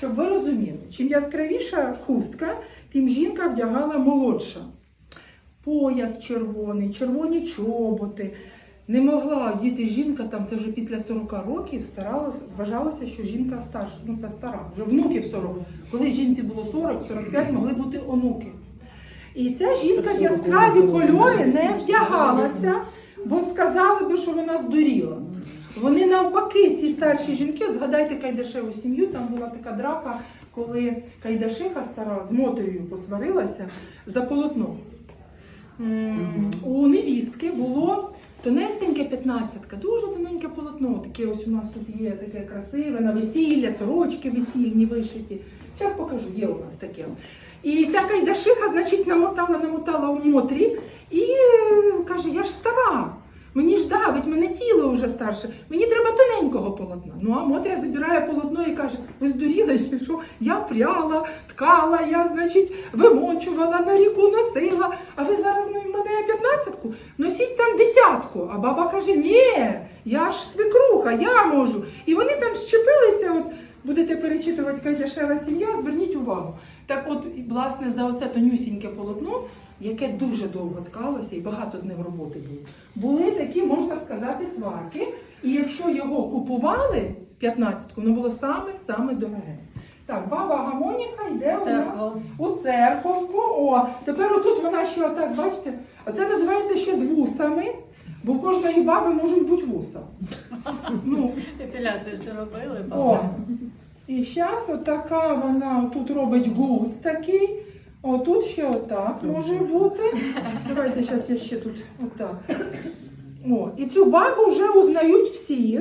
Щоб ви розуміли, чим яскравіша хустка, тим жінка вдягала молодша. Пояс червоний, червоні чоботи. Не могла діти жінка, там це вже після 40 років старалась, вважалося, що жінка старша, ну це стара, вже внуків 40. Коли жінці було 40-45, могли бути онуки. І ця жінка в яскраві кольори не вдягалася, бо сказали би, що вона здуріла. Вони навпаки, ці старші жінки, от згадайте Кайдашеву сім'ю, там була така драка, коли Кайдашиха стара з Мотрею посварилася за полотно. У невістки було тонесеньке п'ятнадцятка, дуже тоненьке полотно. Таке ось у нас тут є таке красиве на весілля, сорочки весільні вишиті. Зараз покажу, є у нас таке. І ця кайдашиха, значить, намотала, намотала у мотрі і е, каже: Я ж стара. Мені ж давить, мене вже старше, мені треба тоненького полотна. Ну а Мотря забирає полотно і каже: ви здуріли, що я пряла, ткала, я, значить, вимочувала, на ріку носила. А ви зараз ну, мене п'ятнадцятку, носіть там десятку. А баба каже: Ні, я ж свекруха, я можу. І вони там щепилися. От будете перечитувати Кайдашева сім'я, зверніть увагу. Так, от, власне, за оце тонюсіньке полотно, яке дуже довго ткалося і багато з ним роботи було, були такі, можна сказати, сварки. І якщо його купували 15-ку, воно було саме-саме дороге. Так, баба Гамоніка йде у нас у церковку. О, тепер отут вона ще отак, бачите, оце називається ще з вусами, бо в кожної баби можуть бути вуса. Ну, Епіляцію ж не робили, о. І зараз отака вона тут робить гуц такий. Отут ще отак може бути. Давайте зараз я ще тут отак. О, і цю бабу вже узнають всі.